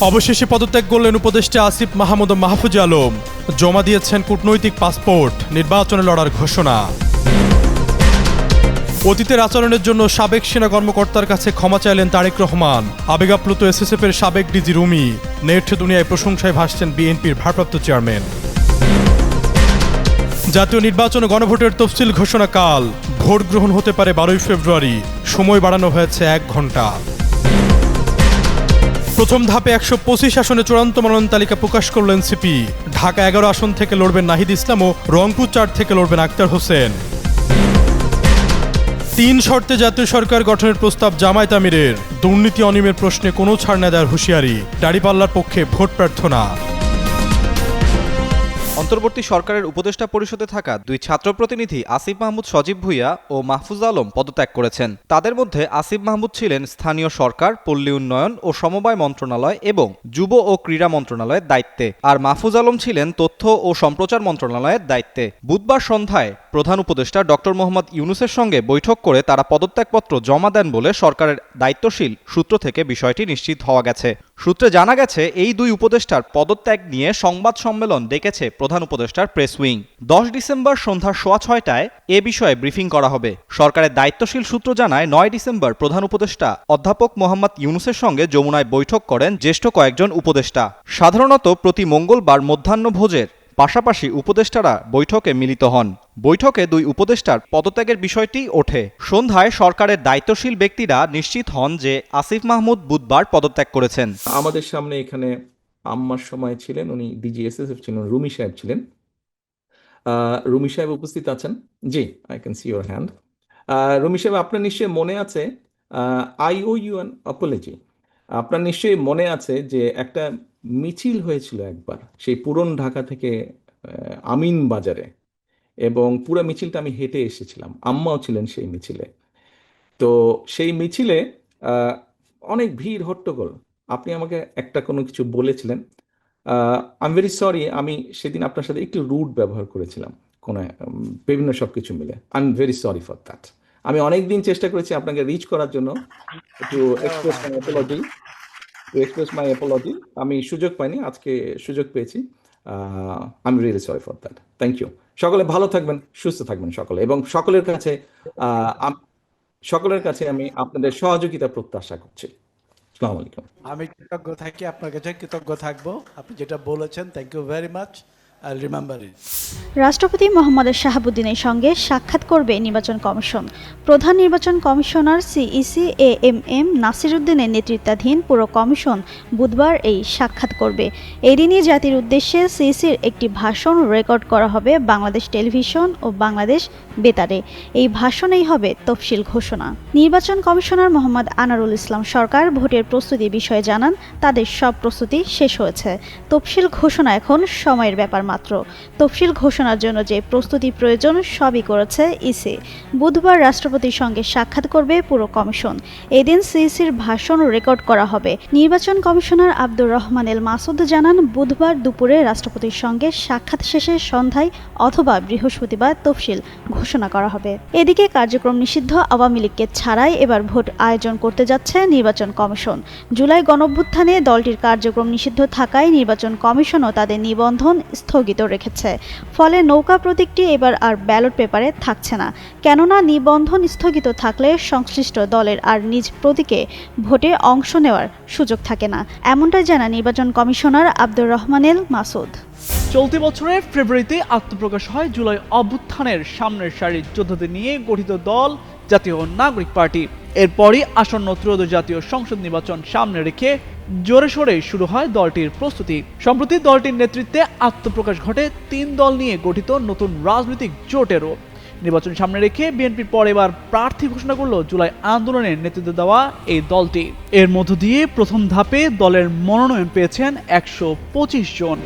অবশেষে পদত্যাগ করলেন উপদেষ্টা আসিফ মাহমুদ মাহফুজ আলম। জমা দিয়েছেন কূটনৈতিক পাসপোর্ট, নির্বাচনে লড়ার ঘোষণা। অতীতের আচরণের জন্য সাবেক সেনা কর্মকর্তার কাছে ক্ষমা চাইলেন তারেক রহমান। আবেগাপ্লুত এসএসএফ এর সাবেক ডিজি রুমি। নেট দুনিয়ায় প্রশংসায় ভাসছেন বিএনপির ভারপ্রাপ্ত চেয়ারম্যান। জাতীয় নির্বাচন গণভোটের তফসিল ঘোষণা কাল ভোট গ্রহণ হতে পারে বারোই ফেব্রুয়ারি। সময় বাড়ানো হয়েছে এক ঘণ্টা প্রথম ধাপে একশো পঁচিশ আসনে চূড়ান্ত মনোনয়ন তালিকা প্রকাশ করলেন সিপি। ঢাকা এগারো আসন থেকে লড়বেন নাহিদ ইসলাম ও রংপুর চার থেকে লড়বেন আক্তার হোসেন। তিন শর্তে জাতীয় সরকার গঠনের প্রস্তাব জামায়াত আমিরের। দুর্নীতি অনিয়মের প্রশ্নে কোনো ছাড় না দেওয়ার হুঁশিয়ারি। দাড়িপাল্লার পক্ষে ভোট প্রার্থনা। অন্তর্বর্তী সরকারের উপদেষ্টা পরিষদে থাকা দুই ছাত্র প্রতিনিধি আসিফ মাহমুদ সজীব ভুইয়া ও মাহফুজ আলম পদত্যাগ করেছেন। তাদের মধ্যে আসিফ মাহমুদ ছিলেন স্থানীয় সরকার, পল্লী উন্নয়ন ও সমবায় মন্ত্রণালয় এবং যুব ও ক্রীড়া মন্ত্রণালয়ের দায়িত্বে। আর মাহফুজ আলম ছিলেন তথ্য ও সম্প্রচার মন্ত্রণালয়ের দায়িত্বে। বুধবার সন্ধ্যায় প্রধান উপদেষ্টা ডক্টর মোহাম্মদ ইউনুসের সঙ্গে বৈঠক করে তারা পদত্যাগপত্র জমা দেন বলে সরকারের দায়িত্বশীল সূত্র থেকে বিষয়টি নিশ্চিত হওয়া গেছে। সূত্রে জানা গেছে, এই দুই উপদেষ্টার পদত্যাগ নিয়ে সংবাদ সম্মেলন ডেকেছে প্রধান উপদেষ্টার প্রেস উইং। দশ ডিসেম্বর সন্ধ্যা সোয়া ছয়টায় এ বিষয়ে ব্রিফিং করা হবে। সরকারের দায়িত্বশীল সূত্র জানায়, নয় ডিসেম্বর প্রধান উপদেষ্টা অধ্যাপক মোহাম্মদ ইউনুসের সঙ্গে যমুনায় বৈঠক করেন জ্যেষ্ঠ কয়েকজন উপদেষ্টা। সাধারণত প্রতি মঙ্গলবার মধ্যাহ্নভোজের পাশাপাশি উপদেষ্টারা বৈঠকে মিলিত হন। বৈঠকে দুই উপদেষ্টার পদত্যাগের বিষয়টি ওঠে। সন্ধ্যায় সরকারের দায়িত্বশীল ব্যক্তিরা নিশ্চিত হন যে আসিফ মাহমুদ বুধবার পদত্যাগ করেছেন। আমাদের সামনে এখানে আম্মার সময় ছিলেন, উনি ডিজিএসএসএফ ছিলেন রুমি সাহেব ছিলেন। রুমি সাহেব উপস্থিত আছেন? জি I can see your hand Rumi সাহেব, আপনার নিশ্চয়ই মনে আছে I owe you an apology আপনার নিশ্চয়ই মনে আছে যে একটা মিছিল হয়েছিল একবার, সেই পুরন ঢাকা থেকে আমিন বাজারে। এবং পুরো মিছিলটা আমি হেঁটে এসেছিলাম, আম্মাও ছিলেন সেই মিছিলে। তো সেই মিছিলে অনেক ভিড় হট্টগোল। আপনি আমাকে একটা কোনো কিছু বলেছিলেন। আই এম ভেরি সরি আমি সেদিন আপনার সাথে একটু রুট ব্যবহার করেছিলাম, কোনো বিভিন্ন সব কিছু মিলে। I am very sorry for that আমি অনেক দিন চেষ্টা করেছি আপনাকে রিচ করার জন্য to express my apology to express my apology আমি সুযোগ পাইনি, আজকে সুযোগ পেয়েছি। I am really sorry for that thank you সকলে ভালো থাকবেন, সুস্থ থাকবেন সকলে। এবং সকলের কাছে সকলের কাছে আমি আপনাদের সহযোগিতা প্রত্যাশা করছি। আসসালামু আলাইকুম। আমি কৃতজ্ঞ থাকি, আপনার কাছে কৃতজ্ঞ থাকব। আপনি যেটা বলেছেন থ্যাংক ইউ ভেরি মাচ রাষ্ট্রপতি মোহাম্মদ শাহাবুদ্দিনের সঙ্গে সাক্ষাৎ করবে নির্বাচন কমিশন। প্রধান নির্বাচন commissioner CEC A M M নাসিরুদ্দিনের নেতৃত্বাধীন পুরো কমিশন বুধবার এই সাক্ষাৎ করবে। এদিনই জাতির উদ্দেশ্যে সিইসির একটি ভাষণ রেকর্ড করা হবে বাংলাদেশ টেলিভিশন ও বাংলাদেশ বেতারে। এই ভাষণেই হবে তফসিল ঘোষণা। নির্বাচন কমিশনার মোহাম্মদ আনারুল ইসলাম সরকার ভোটের প্রস্তুতি বিষয়ে জানান, তাদের সব প্রস্তুতি শেষ হয়েছে। তফসিল ঘোষণা এখন সময়ের ব্যাপার মাত্র। তফসিল ঘোষণার জন্য যে প্রস্তুতি প্রয়োজন, সবই করেছে ইসি। বুধবার রাষ্ট্রপতির সঙ্গে সাক্ষাৎ করবে পুরো কমিশন। এদিন সিইসির ভাষণ রেকর্ড করা হবে। নির্বাচন কমিশনার আব্দুর রহমান এল মাসুদ জানান, বুধবার দুপুরে রাষ্ট্রপতির সঙ্গে সাক্ষাৎ শেষে সন্ধ্যায় অথবা বৃহস্পতিবার তফসিল ঘোষণা করা হবে। এদিকে কার্যক্রম নিষিদ্ধ, আওয়ামী লীগকে ছাড়াই এবার ভোট আয়োজন করতে যাচ্ছে নির্বাচন কমিশন। জুলাই গণভ্যুত্থানে দলটির কার্যক্রম নিষিদ্ধ থাকায় নির্বাচন কমিশনও তাদের নিবন্ধন স্থগিত রেখেছে। ফলে নৌকা প্রতীকটি এবার আর ব্যালট পেপারে থাকছে না। কেননা নিবন্ধন স্থগিত থাকলে সংশ্লিষ্ট দলের আর নিজ প্রতীকে ভোটে অংশ নেওয়ার সুযোগ থাকে না। এমনটাই জানা নির্বাচন কমিশনার আব্দুর রহমানেল মাসুদ। চলতি বছরের ফেব্রুয়ারিতে আত্মপ্রকাশ হয় জুলাই অভ্যুত্থানের সামনের সারির যোদ্ধাদের নিয়ে গঠিত দল জাতীয় নাগরিক পার্টি। এরপরই আসন্ন ত্রয়োদশ জাতীয় সংসদ নির্বাচন সামনে রেখে জোরে সোরে শুরু হয় দলটির প্রস্তুতি। সম্প্রতি দলটির নেতৃত্বে আত্মপ্রকাশ ঘটে তিন দল নিয়ে গঠিত নতুন রাজনৈতিক জোটেরও। নির্বাচন সামনে রেখে বিএনপির পর এবার প্রার্থী ঘোষণা করল জুলাই আন্দোলনের নেতৃত্ব দেওয়া এই দলটি। এর মধ্য দিয়ে প্রথম ধাপে দলের মনোনয়ন পেয়েছেন একশো পঁচিশ জন।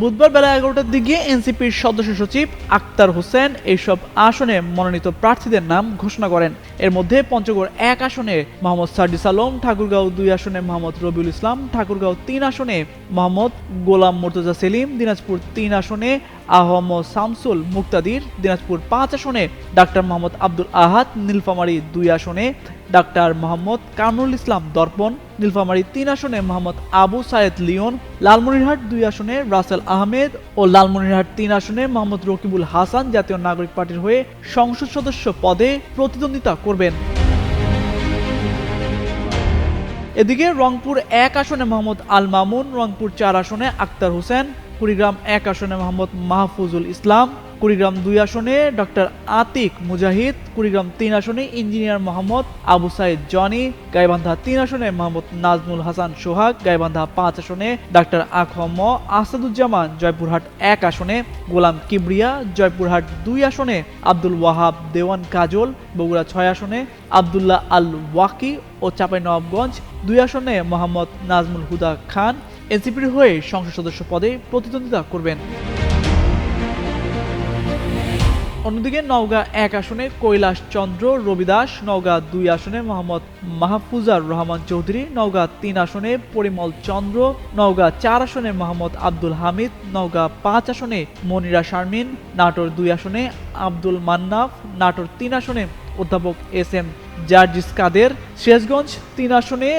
বুধবার বেলা এগারোটার দিকে এনসিপির সদস্য সচিব আক্তার হোসেন এইসব আসনে মনোনীত প্রার্থীদের নাম ঘোষণা করেন। এর মধ্যে পঞ্চগড় এক আসনে মোহাম্মদ সার্জিস আলম, ঠাকুরগাঁও দুই আসনে মোহাম্মদ রবিউল ইসলাম, ঠাকুরগাঁও তিন আসনে মোহাম্মদ গোলাম মোর্তজা সেলিম, দিনাজপুর তিন আসনে আহম শামসুল মুক্তাদির দিনাজপুর পাঁচ আসনে ডাক্তার মোহাম্মদ আব্দুল আহাদ নীলফামারী দুই আসনে, ডাক্তার মোহাম্মদ কামরুল ইসলাম দর্পণ নীলফামারী তিন আসনে মোহাম্মদ আবু সায়েদ লিওন, লালমনিরহাট দুই আসনে রাসেল আহমেদ ও লালমনিরহাট তিন আসনে মোহাম্মদ রকিবুল হাসান জাতীয় নাগরিক পার্টির হয়ে সংসদ সদস্য পদে প্রতিদ্বন্দ্বিতা করবেন। এদিকে রংপুর এক আসনে মোহাম্মদ আল মামুন, রংপুর চার আসনে আক্তার হোসেন কুড়িগ্রাম এক আসনে মোহাম্মদ মাহফুজুল ইসলাম। কুড়িগ্রাম দুই আসনে ডক্টর আতিক মুজাহিদ, কুড়িগ্রাম তিন আসনে ইঞ্জিনিয়ার মোহাম্মদ আবু সাইদ জনি, গাইবান্ধা তিন আসনে মোহাম্মদ নাজমুল হাসান সোহাগ, গাইবান্ধা পাঁচ আসনে ডাক্তার আখম আসাদুজ্জামান, জয়পুরহাট এক আসনে গোলাম কিবরিয়া, জয়পুরহাট দুই আসনে আব্দুল ওয়াহাব দেওয়ান কাজল, বগুড়া ছয় আসনে আবদুল্লাহ আল ওয়াকি ও চাঁপাইনবাবগঞ্জ দুই আসনে মোহাম্মদ নাজমুল হুদা খান। এনসিপির হয়ে সংসদ সদস্য পদে প্রতিদ্বন্দ্বিতা করবেন। অন্যদিকে নওগাঁ এক আসনে কৈলাস চন্দ্র, রবিদাস, নওগাঁ দুই আসনে মোহাম্মদ মাহফুজার রহমান চৌধুরী, নওগাঁ তিন আসনে পরিমল চন্দ্র, নওগাঁ চার আসনে মোহাম্মদ আব্দুল হামিদ, নওগাঁ পাঁচ আসনে মনিরা শারমিন, নাটোর দুই আসনে আব্দুল মান্নাফ, নাটোর তিন আসনে অধ্যাপক এস এম জার্জিস কাদের, সিরাজগঞ্জ তিন আসনে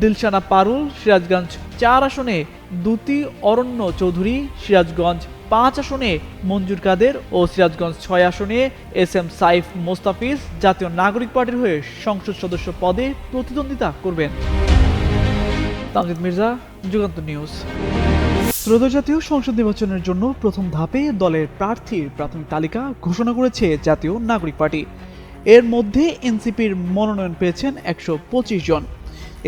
দিলশানা পারুল, সিরাজগঞ্জ চার আসনে দুতি অরণ্য চৌধুরী, সিরাজগঞ্জ পাঁচ আসনে মঞ্জুর কাদের ও সিরাজগঞ্জ ছয় আসনে এস এম সাইফ মোস্তাফিজ জাতীয় নাগরিক পার্টির হয়ে সংসদ সদস্য পদে প্রতিদ্বন্দ্বিতা করবেন। তামজিদ মির্জা, যুগান্ত নিউজ। ত্রয়োদশ জাতীয় সংসদ নির্বাচনের জন্য প্রথম ধাপে দলের প্রার্থীর প্রাথমিক তালিকা ঘোষণা করেছে জাতীয় নাগরিক পার্টি। এর মধ্যে এনসিপির মনোনয়ন পেয়েছেন একশো পঁচিশ জন।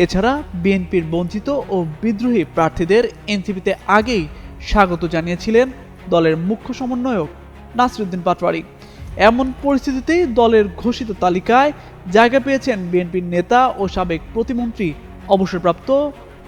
এছাড়া বিএনপির বঞ্চিত ও বিদ্রোহী প্রার্থীদের এনসিপিতে আগেই স্বাগত জানিয়েছিলেন দলের মুখ্য সমন্বয়ক নাসিরুদ্দিন পাটওয়ারি এমন পরিস্থিতিতেই দলের ঘোষিত তালিকায় জায়গা পেয়েছেন বিএনপির নেতা ও সাবেক প্রতিমন্ত্রী, অবসরপ্রাপ্ত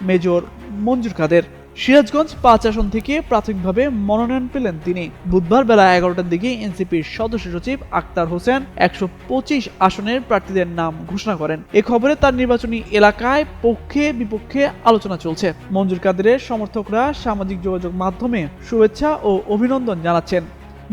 মেজর মঞ্জুর কাদের। সিরাজগঞ্জ পাঁচ আসন থেকে প্রাথমিকভাবে মনোনয়ন পেলেন তিনি। বুধবার বেলা এগারোটার দিকে এনসিপির সদস্য সচিব আক্তার হোসেন একশো পঁচিশ আসনের প্রার্থীদের নাম ঘোষণা করেন। এ খবরে তার নির্বাচনী এলাকায় পক্ষে বিপক্ষে আলোচনা চলছে। মঞ্জুর কাদেরের সমর্থকরা সামাজিক যোগাযোগ মাধ্যমে শুভেচ্ছা ও অভিনন্দন জানাচ্ছেন।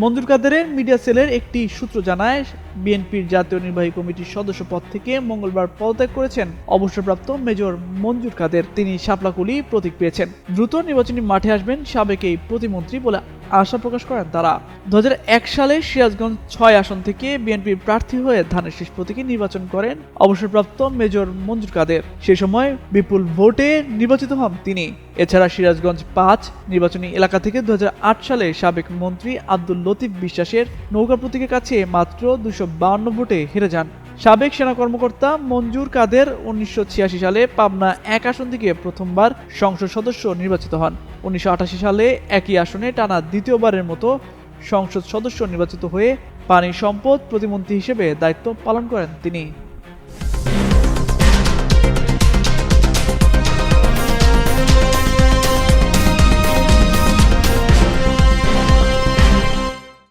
মঞ্জুর কাদেরের মিডিয়া সেলের একটি সূত্র জানায়, বিএনপির জাতীয় নির্বাহী কমিটির সদস্য পদ থেকে মঙ্গলবার পদত্যাগ করেছেন অবসরপ্রাপ্ত মেজর মঞ্জুর কাদের। তিনি শাপলাকুলি প্রতীক পেয়েছেন। দ্রুত নির্বাচনী মাঠে আসবেন সাবেক এই প্রতিমন্ত্রী বলে আশা প্রকাশ করেন তারা দু হাজার এক সালে সিরাজগঞ্জ ছয় আসন থেকে বিএনপির প্রার্থী হয়ে ধানের শীষ প্রতীকে নির্বাচন করেন অবসরপ্রাপ্ত মেজর মঞ্জুর কাদের। সে সময় বিপুল ভোটে নির্বাচিত হন তিনি। এছাড়া সিরাজগঞ্জ পাঁচ নির্বাচনী এলাকা থেকে দু হাজার আট সালে সাবেক মন্ত্রী আব্দুল লতিফ বিশ্বাসের নৌকা প্রতীকের কাছে মাত্র দুশো ভোটে হেরে যান। সাবেক সেনা কর্মকর্তা মঞ্জুর কাদের উনিশশো ছিয়াশি সালে পাবনা এক আসন থেকে প্রথমবার সংসদ সদস্য নির্বাচিত হন। উনিশশো আটাশি সালে একই আসনে টানা দ্বিতীয়বারের মতো সংসদ সদস্য নির্বাচিত হয়ে পানি সম্পদ প্রতিমন্ত্রী হিসেবে দায়িত্ব পালন করেন তিনি।